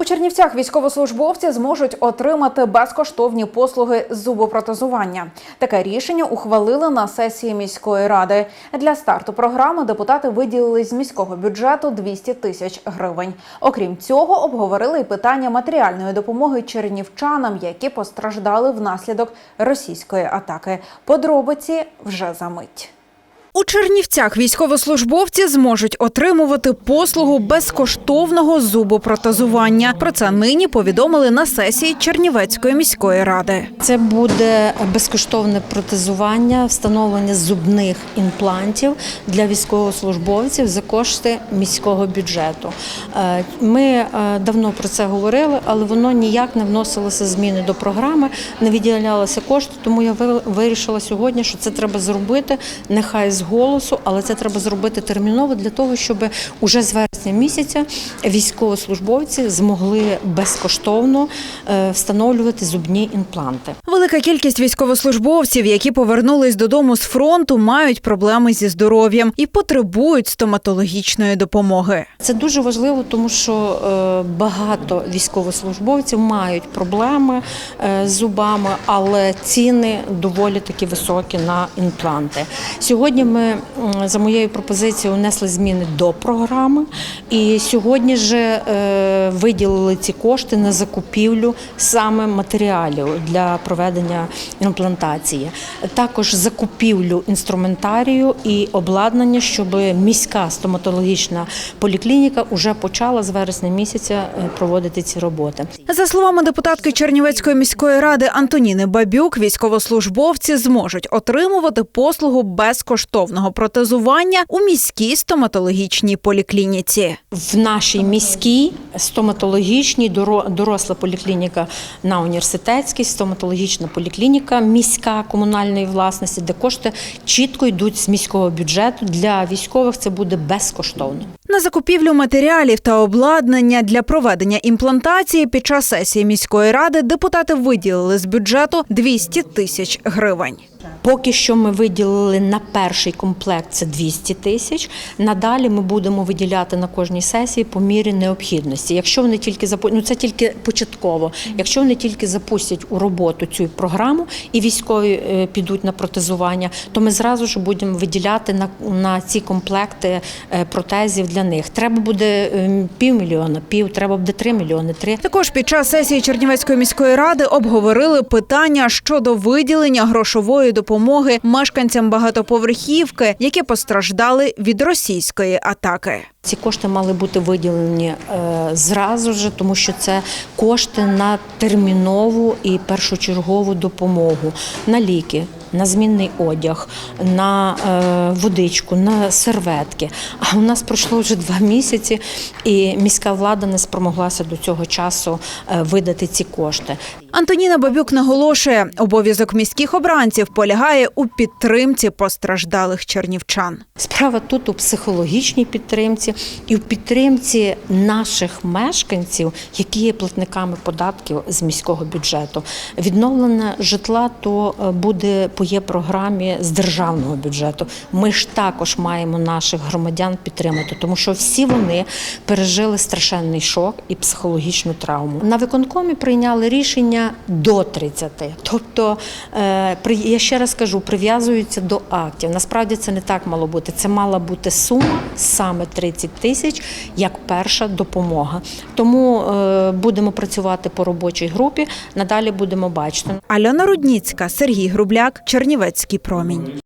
У Чернівцях військовослужбовці зможуть отримати безкоштовні послуги з зубопротезування. Таке рішення ухвалили на сесії міської ради. Для старту програми депутати виділили з міського бюджету 200 тисяч гривень. Окрім цього, обговорили й питання матеріальної допомоги чернівчанам, які постраждали внаслідок російської атаки. Подробиці вже за мить. У Чернівцях військовослужбовці зможуть отримувати послугу безкоштовного зубопротезування. Про це нині повідомили на сесії Чернівецької міської ради. Це буде безкоштовне протезування, встановлення зубних імплантів для військовослужбовців за кошти міського бюджету. Е, Ми е, давно про це говорили, але воно ніяк не вносилося зміни до програми, не виділялися кошти. Тому я ви- вирішила сьогодні, що це треба зробити, нехай з голосу, але це треба зробити терміново для того, щоб уже з вересня місяця військовослужбовці змогли безкоштовно е, встановлювати зубні імпланти. Велика кількість військовослужбовців, які повернулись додому з фронту, мають проблеми зі здоров'ям і потребують стоматологічної допомоги. Це дуже важливо, тому що е, багато військовослужбовців мають проблеми е, з зубами, але ціни доволі таки високі на імпланти. Сьогодні ми м, за моєю пропозицією внесли зміни до програми, і сьогодні ж е, виділили ці кошти на закупівлю саме матеріалів для проведення імплантації. Також закупівлю інструментарію і обладнання, щоб міська стоматологічна поліклініка вже почала з вересня місяця е, проводити ці роботи. За словами депутатки Чернівецької міської ради Антоніни Бабюк, військовослужбовці зможуть отримувати послугу безкоштовного протезування у міській стоматологічній поліклініці. В нашій міській стоматологічній доро- доросла поліклініка на університетській, стоматологічна поліклініка міська комунальної власності, де кошти чітко йдуть з міського бюджету. Для військових це буде безкоштовно. На закупівлю матеріалів та обладнання для проведення імплантації під час сесії міської ради депутати виділили з бюджету 200 тисяч гривень. Поки що ми виділили на перший комплект це 200 тисяч. Надалі ми будемо виділяти на кожній сесії по мірі необхідності. Якщо вони тільки запу... ну це тільки початково. Якщо вони тільки запустять у роботу цю програму і військові е, підуть на протезування, то ми зразу ж будемо виділяти на, на ці комплекти е, протезів для них. Треба буде е, півмільйона, пів, треба буде три мільйони, три. Також під час сесії Чернівецької міської ради обговорили питання щодо виділення грошової допомоги мешканцям багатоповерхівки, які постраждали від російської атаки. Ці кошти мали бути виділені е, зразу ж, тому що це кошти на термінову і першочергову допомогу на ліки. На змінний одяг, на е, водичку, на серветки. А у нас пройшло вже два місяці, і міська влада не спромоглася до цього часу е, видати ці кошти. Антоніна Бабюк наголошує, обов'язок міських обранців полягає у підтримці постраждалих чернівчан. Справа тут у психологічній підтримці і в підтримці наших мешканців, які є платниками податків з міського бюджету. Відновлення житла то е, буде по є програмі з державного бюджету. Ми ж також маємо наших громадян підтримати, тому що всі вони пережили страшенний шок і психологічну травму. На виконкомі прийняли рішення до 30. Тобто, е, я ще раз кажу, прив'язуються до актів. Насправді це не так мало бути. Це мала бути сума саме 30 тисяч як перша допомога. Тому е, будемо працювати по робочій групі. Надалі будемо бачити. Альона Рудніцька, Сергій Грубляк, Чернівецький промінь.